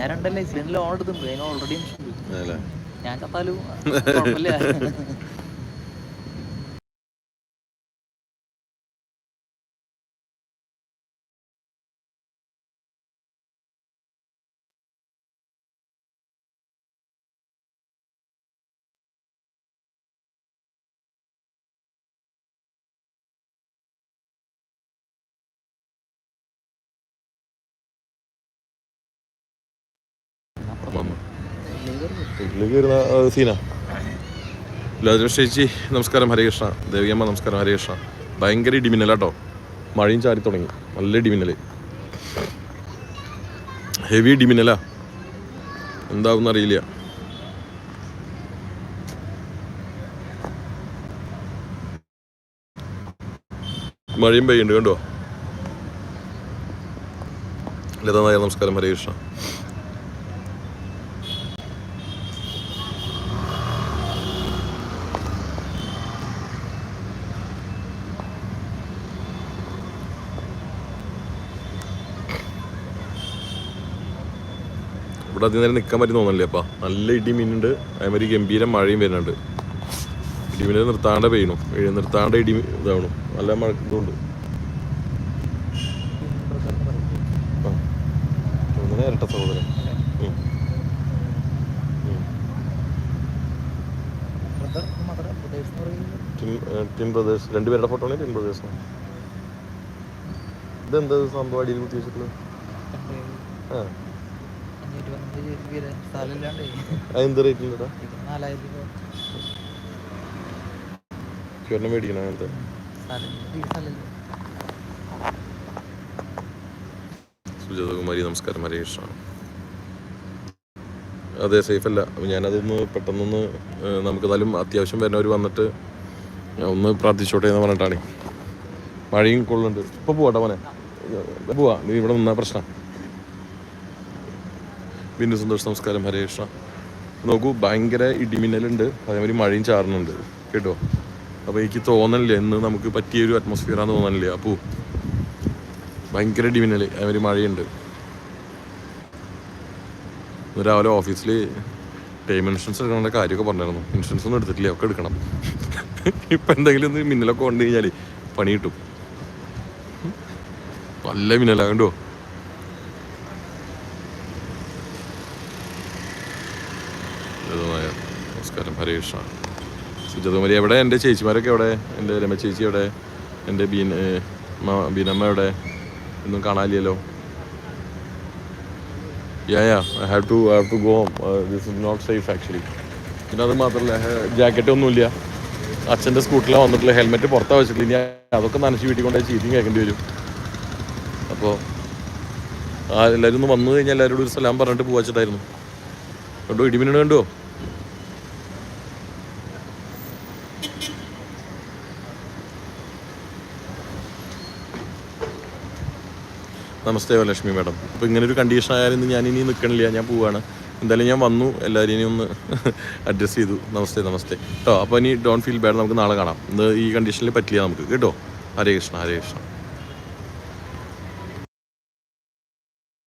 ഞാൻ രണ്ടല്ലേ അതിന് ഓൾറെഡി ഞാൻ കത്താലും കുഴപ്പമില്ല. വീട്ടിലേക്ക് വരുന്ന സീന. ചേച്ചി നമസ്കാരം ഹരികൃഷ്ണ ദേവിയമ്മ നമസ്കാരം ഹരികൃഷ്ണ ഭയങ്കര ഇടിമിന്നലാട്ടോ മഴയും ചാരി തുടങ്ങി. നല്ല ഇടിമിന്നൽ ഹെവി ഇടിമിന്നലാ. എന്താവും അറിയില്ല മഴയും പെയ്യുണ്ട് കണ്ടോ? ലത നായർ നമസ്കാരം ഹരികൃഷ്ണ ഇവിടെ അധികം നേരം നിൽക്കാൻ പറ്റി തോന്നല്ലേ അപ്പാ? നല്ല ഇടി മീനുണ്ട്. അതേമാതിരി ഗംഭീരം മഴയും വരുന്നുണ്ട്. ഇടിമിന്നൽ നിർത്താണ്ട് പെയ്യണു. നിർത്താണ്ട് ഇടി ഇതാവണം. നല്ല മഴക്കുണ്ട് ഇരട്ട സഹോദരൻ. ബ്രദേഴ്സ് രണ്ടുപേരുടെ ഫോട്ടോ ആണ് ബ്രദേഴ്സ് ഇതെന്താ സംഭവം? അടിയിൽ കുത്തി വെച്ചിട്ടുള്ളത്? ആ. അതെന്ത് മേടിക്കണം അങ്ങനത്തെ? സുജാതകുമാരി നമസ്കാരം. ഹരേ കൃഷ്ണ. അതെ സേഫ് അല്ല ഞാനതൊന്ന് പെട്ടെന്നൊന്ന് നമുക്ക് എന്നാലും അത്യാവശ്യം വരുന്നവർ വന്നിട്ട് ഒന്ന് പ്രാർത്ഥിച്ചോട്ടെ എന്ന് പറഞ്ഞിട്ടാണ്. മഴയും കൊള്ളുന്നുണ്ട് ഇപ്പോൾ പോവാട്ടോ മോനെ. പോവാ. നീ ഇവിടെ നിന്നാ പ്രശ്നം. ബിന്ദു സന്തോഷ് നമസ്കാരം കൃഷ്ണ. നോക്കൂ ഭയങ്കര ഇടിമിന്നലുണ്ട്. അതേമാതിരി മഴയും ചാറുന്നുണ്ട്. കേട്ടോ? അപ്പോൾ എനിക്ക് തോന്നണില്ല ഇന്ന് നമുക്ക് പറ്റിയൊരു അറ്റ്മോസ്ഫിയറാന്ന് തോന്നണില്ല. അപ്പോൾ ഭയങ്കര ഇടിമിന്നൽ അതേമാതിരി മഴയുണ്ട്. രാവിലെ ഓഫീസിൽ ടൈം ഇൻഷുറൻസ് എടുക്കണ കാര്യമൊക്കെ പറഞ്ഞായിരുന്നു ഇൻഷുറൻസ് ഒന്നും എടുത്തിട്ടില്ലേ ഒക്കെ എടുക്കണം. ഇപ്പം എന്തെങ്കിലും ഒന്ന് മിന്നലൊക്കെ കൊണ്ടു കഴിഞ്ഞാൽ പണി കിട്ടും. നല്ല മിന്നലാ ലളിതമായ നമസ്കാരം കൃഷ്ണ. സുജതകുമാരി എവിടെ? എന്റെ ചേച്ചിമാരൊക്കെ എവിടെ? എന്റെ രമ ചേച്ചി എവിടെ? എന്റെ മ- ബീനമ്മ എവിടെ? ഒന്നും കാണാനില്ലല്ലോ. Yeah yeah I have to have to go home this is not safe actually പിന്നെ അത് മാത്രമല്ല ജാക്കറ്റ് ഒന്നുമില്ല. അച്ഛന്റെ സ്കൂട്ടറിലാണ് വന്നിട്ടുള്ള ഹെൽമെറ്റ് പുറത്താ വെച്ചിട്ടില്ല ഇനി അതൊക്കെ നനച്ച് വീട്ടിൽ കൊണ്ടുപോയി ചീറ്റിങ് കേൾക്കേണ്ടി വരും. അപ്പോൾ ആ എല്ലാവരും ഒന്ന് വന്നു കഴിഞ്ഞാൽ എല്ലാവരോടും ഒരു സലാം പറഞ്ഞിട്ട് പോവാച്ചിട്ടായിരുന്നു. കണ്ടോ? ഇടിമിന്നൽ കണ്ടോ? നമസ്തേ ലക്ഷ്മി മാഡം. അപ്പോൾ ഇങ്ങനെ ഒരു കണ്ടീഷൻ ആയാലും ഞാൻ ഇനി നിൽക്കണില്ല ഞാൻ പോവാണ്. എന്തായാലും ഞാൻ വന്നു. എല്ലാവരെയും ഒന്ന് അഡ്ജസ്റ്റ് ചെയ്തു. നമസ്തേ നമസ്തേ. കേട്ടോ അപ്പോൾ ഇനി ഡോൺ ഫീൽ ബാഡ് നമുക്ക് നാളെ കാണാം. ഇന്ന് ഈ കണ്ടീഷനിൽ പറ്റില്ല നമുക്ക്. കേട്ടോ? ഹരേ കൃഷ്ണ ഹരേ കൃഷ്ണ.